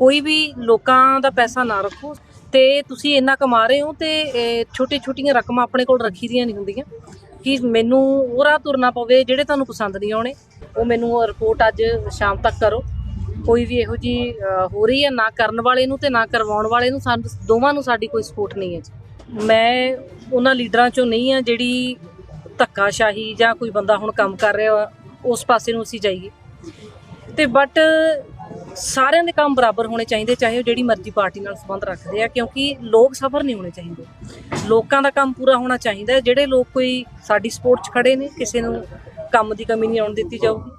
ਕੋਈ ਵੀ ਲੋਕਾਂ ਦਾ ਪੈਸਾ ਨਾ ਰੱਖੋ ਤੇ ਤੁਸੀਂ ਇੰਨਾ ਕਮਾ ਰਹੇ ਹੋ ਤੇ ਛੋਟੇ ਛੋਟੀਆਂ ਰਕਮਾਂ ਆਪਣੇ ਕੋਲ ਰੱਖੀ ਦੀਆਂ ਨਹੀਂ ਹੁੰਦੀਆਂ। ਕਿ ਮੈਨੂੰ ਉਹ ਰਾਹ ਤੁਰਨਾ ਪਵੇ ਜਿਹੜੇ ਤੁਹਾਨੂੰ ਪਸੰਦ ਨਹੀਂ ਆਉਣੇ ਉਹ ਮੈਨੂੰ ਰਿਪੋਰਟ ਅੱਜ ਸ਼ਾਮ ਤੱਕ ਕਰੋ। ਕੋਈ ਵੀ ਇਹੋ ਜੀ ਹੋ ਰਹੀ ਹੈ ਨਾ ਕਰਨ ਵਾਲੇ ਨੂੰ ਤੇ ਨਾ ਕਰਵਾਉਣ ਵਾਲੇ ਨੂੰ ਸਾਨੂੰ ਦੋਵਾਂ ਨੂੰ ਸਾਡੀ ਕੋਈ ਸਪੋਰਟ ਨਹੀਂ ਹੈ ਜੀ। ਮੈਂ ਉਹਨਾਂ ਲੀਡਰਾਂ ਚੋਂ ਨਹੀਂ ਆ ਜਿਹੜੀ ਧੱਕਾਸ਼ਾਹੀ ਜਾਂ ਕੋਈ ਬੰਦਾ ਹੁਣ ਕੰਮ ਕਰ ਰਿਹਾ ਵਾ, ਉਸ ਪਾਸੇ ਨੂੰ ਅਸੀਂ ਜਾਈਏ। ਤੇ ਬਟ ਸਾਰਿਆਂ ਦੇ ਕੰਮ ਬਰਾਬਰ ਹੋਣੇ ਚਾਹੀਦੇ ਚਾਹੇ ਉਹ ਜਿਹੜੀ ਮਰਜ਼ੀ ਪਾਰਟੀ ਨਾਲ ਸੰਬੰਧ ਰੱਖਦੇ ਆ ਕਿਉਂਕਿ ਲੋਕ ਸਫਰ ਨਹੀਂ ਹੋਣੇ ਚਾਹੀਦੇ। ਲੋਕਾਂ ਦਾ ਕੰਮ ਪੂਰਾ ਹੋਣਾ ਚਾਹੀਦਾ ਹੈ। ਜਿਹੜੇ ਲੋਕ ਕੋਈ ਸਾਡੀ ਸਪੋਰਟ 'ਚ ਖੜੇ ਨੇ ਕਿਸੇ ਨੂੰ ਕੰਮ ਦੀ ਕਮੀ ਨਹੀਂ ਆਉਣ ਦਿੱਤੀ ਜਾਊਗੀ।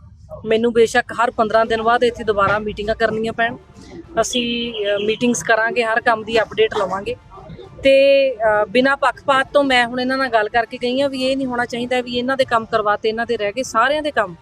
ਮੈਨੂੰ ਬੇਸ਼ੱਕ ਹਰ 15 ਦਿਨ ਬਾਅਦ ਇੱਥੇ ਦੁਬਾਰਾ ਮੀਟਿੰਗਾਂ ਕਰਨੀਆਂ ਪੈਣ। ਅਸੀਂ ਮੀਟਿੰਗਸ ਕਰਾਂਗੇ ਹਰ ਕੰਮ ਦੀ ਅਪਡੇਟ ਲਵਾਂਗੇ। ਤੇ ਅ, ਬਿਨਾਂ ਪੱਖਪਾਤ ਤੋਂ ਮੈਂ ਹੁਣ ਇਹਨਾਂ ਨਾਲ ਗੱਲ ਕਰਕੇ ਗਈ ਆ ਵੀ ਇਹ ਨਹੀਂ ਹੋਣਾ ਚਾਹੀਦਾ ਵੀ ਇਹਨਾਂ ਦੇ ਕੰਮ ਕਰਵਾਤੇ ਇਹਨਾਂ ਦੇ ਰਹਿ ਗਏ ਸਾਰਿਆਂ ਦੇ ਕੰਮ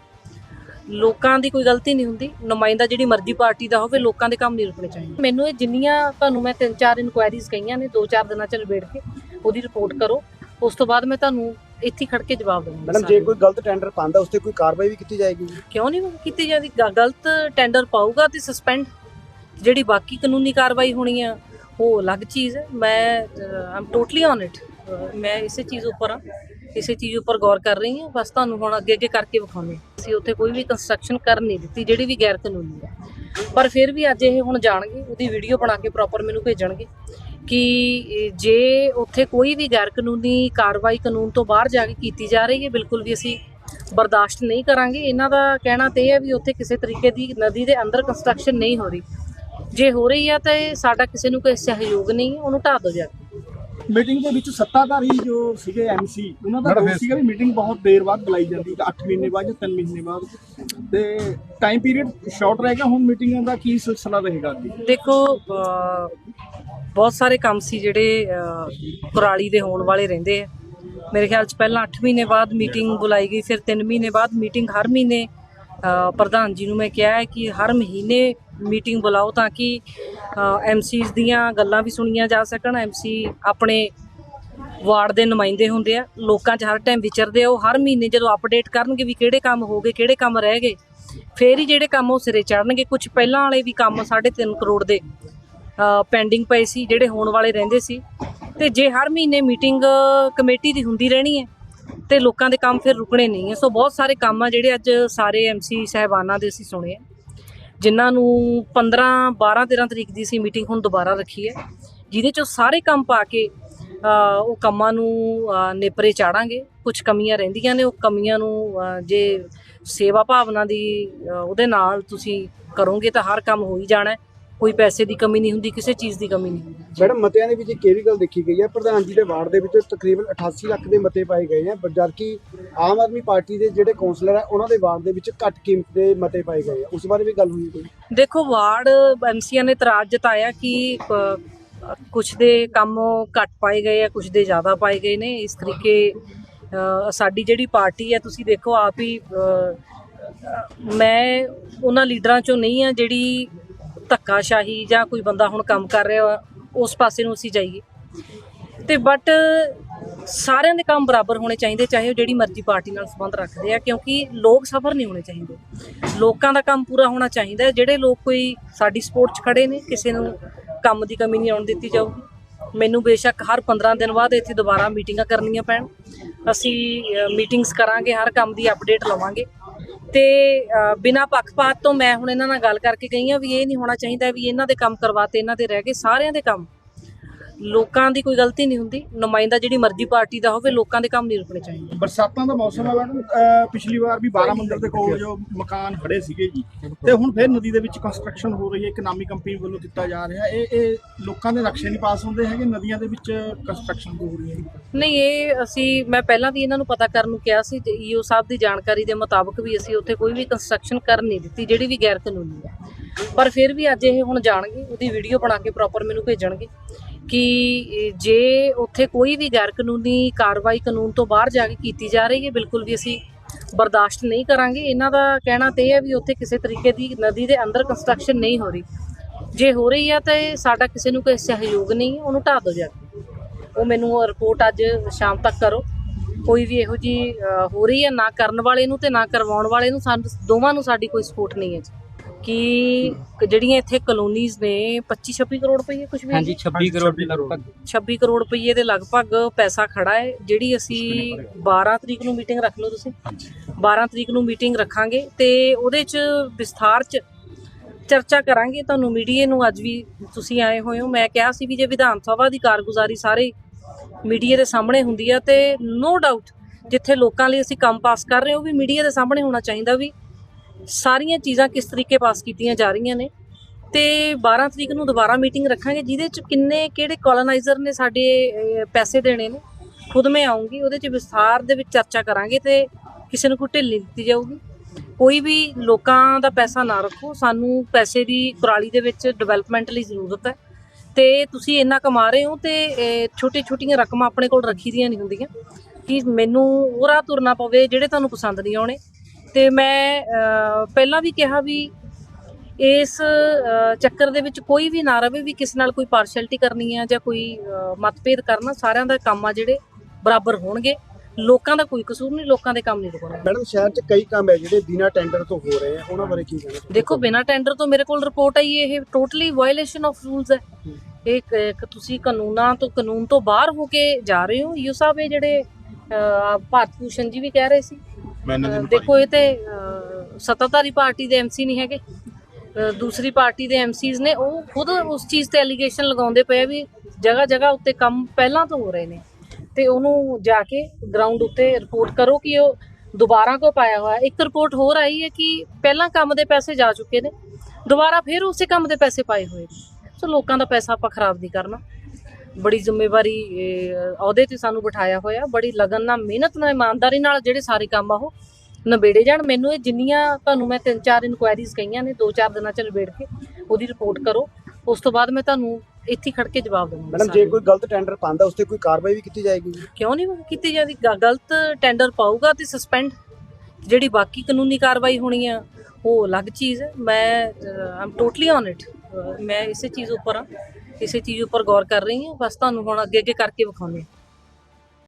ਲੋਕਾਂ ਦੀ ਕੋਈ ਗਲਤੀ ਨਹੀਂ ਹੁੰਦੀ ਨੁਮਾਇੰਦਾ ਜਿਹੜੀ ਮਰਜ਼ੀ ਪਾਰਟੀ ਦਾ ਹੋਵੇ ਲੋਕਾਂ ਦੇ ਕੰਮ ਨਹੀਂ ਰੁਕਣੇ ਚਾਹੀਦੇ। ਮੈਨੂੰ ਇਹ ਜਿੰਨੀਆਂ ਤੁਹਾਨੂੰ ਮੈਂ ਤਿੰਨ ਚਾਰ ਇਨਕੁਆਇਰੀਜ਼ ਕਹੀਆਂ ਨੇ ਦੋ ਚਾਰ ਦਿਨਾਂ ਚ ਨਿਬੇੜ ਕੇ ਉਹਦੀ ਰਿਪੋਰਟ ਕਰੋ ਉਸ ਤੋਂ ਬਾਅਦ ਮੈਂ ਤੁਹਾਨੂੰ ਇੱਥੇ ਖੜ ਕੇ ਜਵਾਬ ਦਵਾਂਗੀ ਮੈਡਮ ਜੇ ਕੋਈ ਗਲਤ ਟੈਂਡਰ ਪਾਉਂਦਾ ਉਸ ਤੇ ਕੋਈ ਕਾਰਵਾਈ ਵੀ ਕੀਤੀ ਜਾਏਗੀ। ਕਿਉਂ ਨਹੀਂ ਕੀਤੀ ਜਾਂਦੀ ਗਲਤ ਟੈਂਡਰ ਪਾਊਗਾ ਤੇ ਸਸਪੈਂਡ ਜਿਹੜੀ ਬਾਕੀ ਕਾਨੂੰਨੀ ਕਾਰਵਾਈ ਹੋਣੀ ਆ ਉਹ ਅਲੱਗ ਚੀਜ਼ ਹੈ। ਮੈਂ ਆਮ ਟੋਟਲੀ ਔਨ ਇਟ ਮੈਂ ਇਸੇ ਚੀਜ਼ ਉੱਪਰ ਆ ਇਸੇ ਚੀਜ਼ ਉੱਪਰ ਗੌਰ ਕਰ ਰਹੀ ਹਾਂ, ਬਸ ਤੁਹਾਨੂੰ ਹੁਣ ਅੱਗੇ ਅੱਗੇ ਕਰਕੇ ਵਿਖਾਉਂਦੇ ਹਾਂ। ਅਸੀਂ ਉੱਥੇ ਕੋਈ ਵੀ ਕੰਸਟਰਕਸ਼ਨ ਕਰਨ ਨਹੀਂ ਦਿੱਤੀ, ਜਿਹੜੀ ਵੀ ਗੈਰ ਕਾਨੂੰਨੀ ਹੈ। ਪਰ ਫਿਰ ਵੀ ਅੱਜ ਇਹ ਹੁਣ ਜਾਣਗੇ, ਉਹਦੀ ਵੀਡੀਓ ਬਣਾ ਕੇ ਪ੍ਰੋਪਰ ਮੈਨੂੰ ਭੇਜਣਗੇ ਕਿ ਜੇ ਉੱਥੇ ਕੋਈ ਵੀ ਗੈਰ ਕਾਨੂੰਨੀ ਕਾਰਵਾਈ ਕਾਨੂੰਨ ਤੋਂ ਬਾਹਰ ਜਾ ਕੇ ਕੀਤੀ ਜਾ ਰਹੀ ਹੈ, ਬਿਲਕੁਲ ਵੀ ਅਸੀਂ ਬਰਦਾਸ਼ਤ ਨਹੀਂ ਕਰਾਂਗੇ। ਇਹਨਾਂ ਦਾ ਕਹਿਣਾ ਤੇ ਇਹ ਹੈ ਵੀ ਉੱਥੇ ਕਿਸੇ ਤਰੀਕੇ ਦੀ ਨਦੀ ਦੇ ਅੰਦਰ ਕੰਸਟਰਕਸ਼ਨ ਨਹੀਂ ਹੋ ਰਹੀ। ਜੇ ਹੋ ਰਹੀ ਆ ਤਾਂ ਸਾਡਾ ਕਿਸੇ ਨੂੰ ਕੋਈ ਸਹਿਯੋਗ ਨਹੀਂ, ਉਹਨੂੰ ਢਾਹ ਦਿਓ ਜਾ ਕੇ। ਮੀਟਿੰਗ ਦੇ ਵਿੱਚ ਸੱਤਾਧਾਰੀ ਜੋ ਸੀਗੇ ਐਮਸੀ ਉਹਨਾਂ ਦਾ ਦੋਸ਼ ਸੀਗਾ ਵੀ ਮੀਟਿੰਗ ਬਹੁਤ ਦੇਰ ਬਾਅਦ ਬੁਲਾਈ ਜਾਂਦੀ ਹੈ 8 ਮਹੀਨੇ ਬਾਅਦ ਜਾਂ 3 ਮਹੀਨੇ ਬਾਅਦ। ਤੇ ਟਾਈਮ ਪੀਰੀਅਡ ਸ਼ਾਰਟ ਰਹੇਗਾ ਹੁਣ ਮੀਟਿੰਗਾਂ ਦਾ ਕੀ ਸਿਲਸਿਲਾ ਰਹੇਗਾ ਅੱਗੇ? ਦੇਖੋ ਬਹੁਤ ਸਾਰੇ ਕੰਮ ਸੀ ਜਿਹੜੇ ਕੁਰਾਲੀ ਦੇ ਹੋਣ ਵਾਲੇ ਰਹਿੰਦੇ ਆ। ਮੇਰੇ ਖਿਆਲ ਚ ਪਹਿਲਾਂ 8 ਮਹੀਨੇ ਬਾਅਦ ਮੀਟਿੰਗ ਬੁਲਾਈ ਗਈ ਫਿਰ 3 ਮਹੀਨੇ ਬਾਅਦ ਮੀਟਿੰਗ ਹਰ ਮਹੀਨੇ ਪ੍ਰਧਾਨ ਜੀ ਨੂੰ ਮੈਂ ਕਿਹਾ ਹੈ ਕਿ ਹਰ ਮਹੀਨੇ ਮੀਟਿੰਗ ਬੁਲਾਓ ਤਾਂ ਕਿ ਐਮਸੀਜ਼ ਦੀਆਂ ਗੱਲਾਂ ਵੀ ਸੁਣੀਆਂ ਜਾ ਸਕਣ। ਐਮਸੀ ਆਪਣੇ ਵਾਰਡ ਦੇ ਨੁਮਾਇੰਦੇ ਹੁੰਦੇ ਆ। ਲੋਕਾਂ 'ਚ ਹਰ ਟਾਈਮ ਵਿਚਰਦੇ ਆ। ਉਹ ਹਰ ਮਹੀਨੇ ਜਦੋਂ ਅਪਡੇਟ ਕਰਨਗੇ ਵੀ ਕਿਹੜੇ ਕੰਮ ਹੋ ਗਏ, ਕਿਹੜੇ ਕੰਮ ਰਹਿ ਗਏ, ਫੇਰ ਹੀ ਜਿਹੜੇ ਕੰਮ ਉਹ ਸਿਰੇ ਚੜਨਗੇ ਕੁਝ ਪਹਿਲਾਂ ਵਾਲੇ ਵੀ ਕੰਮ 3.5 ਕਰੋੜ ਦੇ ਪੈਂਡਿੰਗ ਪਏ ਸੀ, ਜਿਹੜੇ ਹੋਣ ਵਾਲੇ ਰਹਿੰਦੇ ਸੀ। ਤੇ ਜੇ ਹਰ ਮਹੀਨੇ ਮੀਟਿੰਗ ਕਮੇਟੀ ਦੀ ਹੁੰਦੀ ਰਹਿਣੀ ਹੈ, ਤੇ ਲੋਕਾਂ ਦੇ ਕੰਮ ਫਿਰ ਰੁਕਣੇ ਨਹੀਂ ਹੈ। ਸੋ ਬਹੁਤ ਸਾਰੇ ਕੰਮ ਆ ਜਿਹੜੇ ਅੱਜ ਸਾਰੇ ਐਮਸੀ ਸਹਿਬਾਨਾਂ ਦੇ ਅਸੀਂ ਸੁਣੇ ਆ। ਜਿਨ੍ਹਾਂ ਨੂੰ 15 12 13 ਤਰੀਕ ਦੀ ਸੀ ਮੀਟਿੰਗ ਹੁਣ ਦੁਬਾਰਾ ਰੱਖੀ ਹੈ, ਜਿਹਦੇ ਚੋਂ ਸਾਰੇ ਕੰਮ ਪਾ ਕੇ ਉਹ ਕੰਮਾਂ ਨੂੰ ਨੇਪਰੇ ਚਾੜਾਂਗੇ। ਕੁਝ ਕਮੀਆਂ ਰਹਿੰਦੀਆਂ ਨੇ, ਉਹ ਕਮੀਆਂ ਨੂੰ ਜੇ ਸੇਵਾ ਭਾਵਨਾ ਦੀ ਉਹਦੇ ਨਾਲ ਤੁਸੀਂ ਕਰੋਗੇ ਤਾਂ ਹਰ ਕੰਮ ਹੋ ਹੀ ਜਾਣਾ ਕੋਈ ਪੈਸੇ ਦੀ ਕਮੀ ਨਹੀਂ ਹੁੰਦੀ ਕਿਸੇ ਚੀਜ਼ ਦੀ ਕਮੀ ਨਹੀਂ ਹੁੰਦੀ। ਮੈਡਮ ਮਤਿਆਂ ਦੇ ਵਿੱਚ ਇੱਕ ਇਹ ਵੀ ਗੱਲ ਦੇਖੀ ਗਈ ਹੈ ਪ੍ਰਧਾਨ ਜੀ ਦੇ ਵਾਰਡ ਦੇ ਵਿੱਚ ਤਕਰੀਬਨ 88 ਲੱਖ ਦੇ ਮਤੇ ਪਾਏ ਗਏ ਹੈ ਜਦਕਿ ਆਮ ਆਦਮੀ ਪਾਰਟੀ ਦੇ ਜਿਹੜੇ ਕੌਂਸਲਰ ਹੈ ਉਹਨਾਂ ਦੇ ਵਾਰਡ ਦੇ ਵਿੱਚ ਘੱਟ ਕੀਮਤ ਦੇ ਮਤੇ ਪਾਏ ਗਏ ਆ ਉਸ ਬਾਰੇ ਵੀ ਗੱਲ ਹੋਈ ਕੋਈ? ਦੇਖੋ ਵਾਰਡ ਐਮਸੀਆਂ ਨੇ ਇਤਰਾਜ਼ ਜਤਾਇਆ ਕਿ ਕੁਝ ਦੇ ਕੰਮ ਘੱਟ ਪਾਏ ਗਏ ਆ ਕੁਝ ਦੇ ਜ਼ਿਆਦਾ ਪਾਏ ਗਏ ਨੇ। ਇਸ ਤਰੀਕੇ ਸਾਡੀ ਜਿਹੜੀ ਪਾਰਟੀ ਹੈ ਤੁਸੀਂ ਦੇਖੋ ਆਪ ਹੀ ਮੈਂ ਉਹਨਾਂ ਲੀਡਰਾਂ ਚੋਂ ਨਹੀਂ ਆ ਜਿਹੜੀ ਧੱਕਾਸ਼ਾਹੀ ਜਾਂ ਕੋਈ ਬੰਦਾ ਹੁਣ ਕੰਮ ਕਰ ਰਿਹਾ ਵਾ, ਉਸ ਪਾਸੇ ਨੂੰ ਅਸੀਂ ਜਾਈਏ। ਤੇ ਬਟ ਸਾਰਿਆਂ ਦੇ ਕੰਮ ਬਰਾਬਰ ਹੋਣੇ ਚਾਹੀਦੇ ਚਾਹੇ ਉਹ ਜਿਹੜੀ ਮਰਜ਼ੀ ਪਾਰਟੀ ਨਾਲ ਸੰਬੰਧ ਰੱਖਦੇ ਆ ਕਿਉਂਕਿ ਲੋਕ ਸਫਰ ਨਹੀਂ ਹੋਣੇ ਚਾਹੀਦੇ। ਲੋਕਾਂ ਦਾ ਕੰਮ ਪੂਰਾ ਹੋਣਾ ਚਾਹੀਦਾ ਜਿਹੜੇ ਲੋਕ ਕੋਈ ਸਾਡੀ ਸਪੋਰਟ 'ਚ ਖੜੇ ਨੇ ਕਿਸੇ ਨੂੰ ਕੰਮ ਦੀ ਕਮੀ ਨਹੀਂ ਆਉਣ ਦਿੱਤੀ ਜਾਊਗੀ। ਮੈਨੂੰ ਬੇਸ਼ੱਕ ਹਰ 15 ਦਿਨ ਬਾਅਦ ਇੱਥੇ ਦੁਬਾਰਾ ਮੀਟਿੰਗਾਂ ਕਰਨੀਆਂ ਪੈਣ। ਅਸੀਂ ਮੀਟਿੰਗਸ ਕਰਾਂਗੇ ਹਰ ਕੰਮ ਦੀ ਅਪਡੇਟ ਲਵਾਂਗੇ। ਤੇ ਅ, ਬਿਨਾਂ ਪੱਖਪਾਤ ਤੋਂ ਮੈਂ ਹੁਣ ਇਹਨਾਂ ਨਾਲ ਗੱਲ ਕਰਕੇ ਗਈ ਆ ਵੀ ਇਹ ਨਹੀਂ ਹੋਣਾ ਚਾਹੀਦਾ ਵੀ ਇਹਨਾਂ ਦੇ ਕੰਮ ਕਰਵਾਤੇ ਇਹਨਾਂ ਦੇ ਰਹਿ ਗਏ ਸਾਰਿਆਂ ਦੇ ਕੰਮ। ਲੋਕਾਂ ਦੀ ਕੋਈ ਗਲਤੀ ਨਹੀਂ ਹੁੰਦੀ ਨੁਮਾਇੰਦਾ ਜਿਹੜੀ ਮਰਜ਼ੀ ਪਾਰਟੀ ਦਾ ਹੋਵੇ ਲੋਕਾਂ ਦੇ ਕੰਮ ਨਹੀਂ ਰੁਕਣੇ ਚਾਹੀਦੇ। ਬਰਸਾਤਾਂ ਦਾ ਮੌਸਮ ਹੈ ਮੈਡਮ ਅਹ ਪਿਛਲੀ ਵਾਰ ਵੀ 12 ਮੰਦਰ ਦੇ ਕੋਲ ਜੋ ਮਕਾਨ ਖੜੇ ਸੀਗੇ ਜੀ ਤੇ ਹੁਣ ਫਿਰ ਨਦੀ ਦੇ ਵਿੱਚ ਕੰਸਟਰਕਸ਼ਨ ਹੋ ਰਹੀ ਹੈ ਇਕਨੋਮੀ ਕੰਪਨੀ ਵੱਲੋਂ ਕੀਤਾ ਜਾ ਰਿਹਾ ਇਹ ਇਹ ਲੋਕਾਂ ਦੇ ਨਕਸ਼ੇ ਨਹੀਂ ਪਾਸ ਹੁੰਦੇ ਹੈਗੇ ਨਦੀਆਂ ਦੇ ਵਿੱਚ ਕੰਸਟਰਕਸ਼ਨ ਹੋ ਰਹੀ ਹੈ ਨਹੀਂ ਇਹ ਅਸੀਂ ਮੈਂ ਪਹਿਲਾਂ ਵੀ ਇਹਨਾਂ ਨੂੰ ਪਤਾ ਕਰਨ ਨੂੰ ਕਿਹਾ ਸੀ ਈਓ ਸਾਹਿਬ ਦੀ ਜਾਣਕਾਰੀ ਦੇ ਮੁਤਾਬਕ ਵੀ ਅਸੀਂ ਉੱਥੇ ਕੋਈ ਵੀ ਕੰਸਟਰਕਸ਼ਨ ਕਰਨ ਨਹੀਂ ਦਿੱਤੀ ਜਿਹੜੀ ਵੀ ਗੈਰ ਕਾਨੂੰਨੀ ਹੈ। ਪਰ ਫਿਰ ਵੀ ਅੱਜ ਇਹ ਹੁਣ ਜਾਣਗੇ ਉਹਦੀ ਵੀਡੀਓ ਬਣਾ ਕੇ ਪ੍ਰੋਪਰ ਮੈਨੂੰ ਭੇਜਣਗੇ। ਕਿ ਜੇ ਉੱਥੇ ਕੋਈ ਵੀ ਗੈਰ ਕਾਨੂੰਨੀ ਕਾਰਵਾਈ ਕਾਨੂੰਨ ਤੋਂ ਬਾਹਰ ਜਾ ਕੇ ਕੀਤੀ ਜਾ ਰਹੀ ਹੈ, ਬਿਲਕੁਲ ਵੀ ਅਸੀਂ ਬਰਦਾਸ਼ਤ ਨਹੀਂ ਕਰਾਂਗੇ। ਇਹਨਾਂ ਦਾ ਕਹਿਣਾ ਤੇ ਇਹ ਹੈ ਵੀ ਉੱਥੇ ਕਿਸੇ ਤਰੀਕੇ ਦੀ ਨਦੀ ਦੇ ਅੰਦਰ ਕੰਸਟਰਕਸ਼ਨ ਨਹੀਂ ਹੋ ਰਹੀ। ਜੇ ਹੋ ਰਹੀ ਆ ਤਾਂ ਸਾਡਾ ਕਿਸੇ ਨੂੰ ਕੋਈ ਸਹਿਯੋਗ ਨਹੀਂ, ਉਹਨੂੰ ਢਾਹ ਦਿਓ ਜਾ ਕੇ। ਉਹ ਮੈਨੂੰ ਰਿਪੋਰਟ ਅੱਜ ਸ਼ਾਮ ਤੱਕ ਕਰੋ। ਕੋਈ ਵੀ ਇਹੋ ਜੀ ਹੋ ਰਹੀ ਹੈ ਨਾ ਕਰਨ ਵਾਲੇ ਨੂੰ ਤੇ ਨਾ ਕਰਵਾਉਣ ਵਾਲੇ ਨੂੰ, ਸਾਨੂੰ, ਦੋਵਾਂ ਨੂੰ ਸਾਡੀ ਕੋਈ ਸਪੋਰਟ ਨਹੀਂ ਹੈ ਜੀ। ਕਿ ਜਿਹੜੀਆਂ ਇੱਥੇ ਕਲੋਨੀਜ਼ ਨੇ 25 26 ਕਰੋੜ ਰੁਪਏ ਕੁਝ ਵੀ ਹਾਂਜੀ 26 ਕਰੋੜ ਦੇ ਲਗਭਗ। 26 ਕਰੋੜ ਰੁਪਏ ਦੇ ਲਗਭਗ ਪੈਸਾ ਖੜਾ ਹੈ ਜਿਹੜੀ ਅਸੀਂ 12 ਤਰੀਕ ਨੂੰ ਮੀਟਿੰਗ ਰੱਖ ਲਓ ਤੁਸੀਂ। 12 ਤਰੀਕ ਨੂੰ ਮੀਟਿੰਗ ਰੱਖਾਂਗੇ ਤੇ ਉਹਦੇ ਚ ਵਿਸਥਾਰ ਚ ਚਰਚਾ ਕਰਾਂਗੇ ਤੁਹਾਨੂੰ ਮੀਡੀਆ ਨੂੰ। ਅੱਜ ਵੀ ਤੁਸੀਂ ਆਏ ਹੋਏ ਹੋ। ਮੈਂ ਕਿਹਾ ਸੀ ਵੀ ਜੇ ਵਿਧਾਨ ਸਭਾ ਦੀ ਕਾਰਗੁਜ਼ਾਰੀ ਸਾਰੇ ਮੀਡੀਆ ਦੇ ਸਾਹਮਣੇ ਹੁੰਦੀ ਆ ਤੇ ਨੋ ਡਾਊਟ ਜਿੱਥੇ ਲੋਕਾਂ ਲਈ ਅਸੀਂ ਕੰਮ ਪਾਸ ਕਰ ਰਹੇ ਹਾਂ ਉਹ ਵੀ ਮੀਡੀਆ ਦੇ ਸਾਹਮਣੇ ਹੋਣਾ ਚਾਹੀਦਾ ਵੀ। ਸਾਰੀਆਂ ਚੀਜ਼ਾਂ ਕਿਸ ਤਰੀਕੇ ਪਾਸ ਕੀਤੀਆਂ ਜਾ ਰਹੀਆਂ ਨੇ ਤੇ 12 ਤਰੀਕ ਨੂੰ ਦੁਬਾਰਾ ਮੀਟਿੰਗ ਰੱਖਾਂਗੇ, ਜਿਹਦੇ ਚ ਕਿੰਨੇ, ਕਿਹੜੇ ਕਲੋਨਾਈਜ਼ਰ ਨੇ ਸਾਡੇ ਪੈਸੇ ਦੇਣੇ ਨੇ, ਖੁਦ ਮੈਂ ਆਉਂਗੀ ਉਹਦੇ ਚ ਵਿਸਥਾਰ ਦੇ ਵਿੱਚ ਚਰਚਾ ਕਰਾਂਗੇ ਤੇ ਕਿਸੇ ਨੂੰ ਕੋਈ ਢਿੱਲ ਨਹੀਂ ਦਿੱਤੀ ਜਾਊਗੀ। ਕੋਈ ਵੀ ਲੋਕਾਂ ਦਾ ਪੈਸਾ ਨਾ ਰੱਖੋ, ਸਾਨੂੰ ਪੈਸੇ ਦੀ ਕੁਰਾਲੀ ਦੇ ਵਿੱਚ ਡਿਵੈਲਪਮੈਂਟ ਲਈ ਜ਼ਰੂਰਤ ਹੈ ਤੇ ਤੁਸੀਂ ਇੰਨਾ ਕਮਾ ਰਹੇ ਹੋ ਤੇ ਛੋਟੀ ਛੋਟੀਆਂ ਰਕਮਾਂ ਆਪਣੇ ਕੋਲ ਰੱਖੀ ਦੀਆਂ ਨਹੀਂ ਹੁੰਦੀਆਂ। ਕਿ ਮੈਨੂੰ ਉਹ ਰਾਹ ਤੁਰਨਾ ਪਵੇ, ਜਿਹੜੇ ਤੁਹਾਨੂੰ ਪਸੰਦ ਨਹੀਂ ਆਉਣੇ ਤੇ ਮੈਂ ਪਹਿਲਾਂ ਵੀ ਕਿਹਾ ਵੀ ਇਸ ਚੱਕਰ ਦੇ ਵਿੱਚ ਕੋਈ ਵੀ ਨਾ ਰਵੇ ਵੀ ਕਿਸੇ ਨਾਲ ਕੋਈ ਪਾਰਸ਼ੈਲਿਟੀ ਕਰਨੀ ਆ ਜਾਂ ਕੋਈ ਮਤਭੇਦ ਕਰਨਾ ਸਾਰਿਆਂ ਦਾ ਕੰਮ ਆ ਜਿਹੜੇ ਬਰਾਬਰ ਹੋਣਗੇ। ਲੋਕਾਂ ਦਾ ਕੋਈ ਕਸੂਰ ਨਹੀਂ ਲੋਕਾਂ ਦੇ ਕੰਮ ਨਹੀਂ ਰੁਕਣੇ ਮੈਡਮ ਸ਼ਹਿਰ 'ਚ ਕਈ ਕੰਮ ਹੈ ਜਿਹੜੇ ਬਿਨਾਂ ਟੈਂਡਰ ਤੋਂ ਹੋ ਰਹੇ ਆ ਉਹਨਾਂ ਬਾਰੇ ਕੀ ਕਹਿਣਾ ਦੇਖੋ ਬਿਨਾਂ ਟੈਂਡਰ ਤੋਂ ਮੇਰੇ ਕੋਲ ਰਿਪੋਰਟ ਆਈ ਇਹ ਟੋਟਲੀ ਵਾਇਓਲੇਸ਼ਨ ਆਫ ਰੂਲਸ ਹੈ। ਇਹ ਤੁਸੀਂ ਕਾਨੂੰਨਾਂ ਤੋਂ ਕਾਨੂੰਨ ਤੋਂ ਬਾਹਰ ਹੋ ਕੇ ਜਾ ਰਹੇ ਹੋ। ਯੂ ਸਾਹਿਬ ਇਹ ਜਿਹੜੇ ਭਾਰਤ ਭੂਸ਼ਣ ਜੀ ਵੀ ਕਹਿ ਰਹੇ ਸੀ। ਦੇਖੋ ਇਹ ਤੇ ਸੱਤਾਧਾਰੀ ਪਾਰਟੀ ਦੇ ਐਮਸੀ ਨਹੀਂ ਹੈਗੇ। ਦੂਸਰੀ ਪਾਰਟੀ ਦੇ ਐਮਸੀਜ਼ ਨੇ ਉਹ ਖੁਦ ਉਸ ਚੀਜ਼ ਤੇ ਐਲੀਗੇਸ਼ਨ ਲਗਾਉਂਦੇ ਪਏ ਵੀ ਜਗ੍ਹਾ ਜਗ੍ਹਾ ਉੱਤੇ ਕੰਮ ਪਹਿਲਾਂ ਤੋਂ ਹੋ ਰਹੇ ਨੇ। ਤੇ ਉਹਨੂੰ ਜਾ ਕੇ ਗਰਾਊਂਡ ਉੱਤੇ ਰਿਪੋਰਟ ਕਰੋ ਕਿ ਉਹ ਦੁਬਾਰਾ ਕੋ ਪਾਇਆ ਹੋਇਆ ਇੱਕ ਰਿਪੋਰਟ ਹੋਰ ਆਈ ਹੈ ਕਿ ਪਹਿਲਾਂ ਕੰਮ ਦੇ ਪੈਸੇ ਜਾ ਚੁੱਕੇ ਨੇ ਦੁਬਾਰਾ ਫਿਰ ਉਸੇ ਕੰਮ ਦੇ ਪੈਸੇ ਪਾਏ ਹੋਏ ਨੇ। ਸੋ ਲੋਕਾਂ ਦਾ ਪੈਸਾ ਆਪਾਂ ਖਰਾਬ ਨਹੀਂ ਕਰਨਾ। ਬੜੀ ਜ਼ਿੰਮੇਵਾਰੀ ਅਹੁਦੇ ਤੇ ਸਾਨੂੰ ਬਿਠਾਇਆ ਹੋਇਆ। ਬੜੀ ਲਗਨ ਨਾਲ ਮਿਹਨਤ ਨਾਲ ਇਮਾਨਦਾਰੀ ਨਾਲ ਜਿਹੜੇ ਸਾਰੇ ਕੰਮ ਆ ਉਹ ਨਿਬੇੜੇ ਜਾਣ। ਮੈਨੂੰ ਇਹ ਜਿੰਨੀਆਂ ਤੁਹਾਨੂੰ ਮੈਂ ਤਿੰਨ ਚਾਰ ਇਨਕੁਆਇਰੀਜ਼ ਕਹੀਆਂ ਨੇ ਦੋ ਚਾਰ ਦਿਨਾਂ ਚ ਨਿਬੇੜ ਕੇ ਉਹਦੀ ਰਿਪੋਰਟ ਕਰੋ। ਉਸ ਤੋਂ ਬਾਅਦ ਮੈਂ ਤੁਹਾਨੂੰ ਇੱਥੇ ਖੜ ਕੇ ਜਵਾਬ ਦਵਾਂਗਾ ਮੈਡਮ ਜੇ ਕੋਈ ਗਲਤ ਟੈਂਡਰ ਪਾਉਂਦਾ ਉਸ ਤੇ ਕੋਈ ਕਾਰਵਾਈ ਵੀ ਕੀਤੀ ਜਾਏਗੀ? ਕਿਉਂ ਨਹੀਂ ਕੀਤੀ ਜਾਂਦੀ ਗਲਤ ਟੈਂਡਰ ਪਾਊਗਾ ਤੇ ਸਸਪੈਂਡ ਜਿਹੜੀ ਬਾਕੀ ਕਾਨੂੰਨੀ ਕਾਰਵਾਈ ਹੋਣੀ ਆ ਉਹ ਅਲੱਗ ਚੀਜ਼ ਹੈ। ਮੈਂ ਆਮ ਟੋਟਲੀ ਔਨ ਇਟ ਮੈਂ ਇਸੇ ਚੀਜ਼ ਉੱਪਰ ਹਾਂ। ਕਿਸੇ ਚੀਜ਼ ਉੱਪਰ ਗੌਰ ਕਰ ਰਹੀ ਹਾਂ, ਬਸ ਤੁਹਾਨੂੰ ਹੁਣ ਅੱਗੇ ਅੱਗੇ ਕਰਕੇ ਵਿਖਾਉਂਦੇ ਹਾਂ।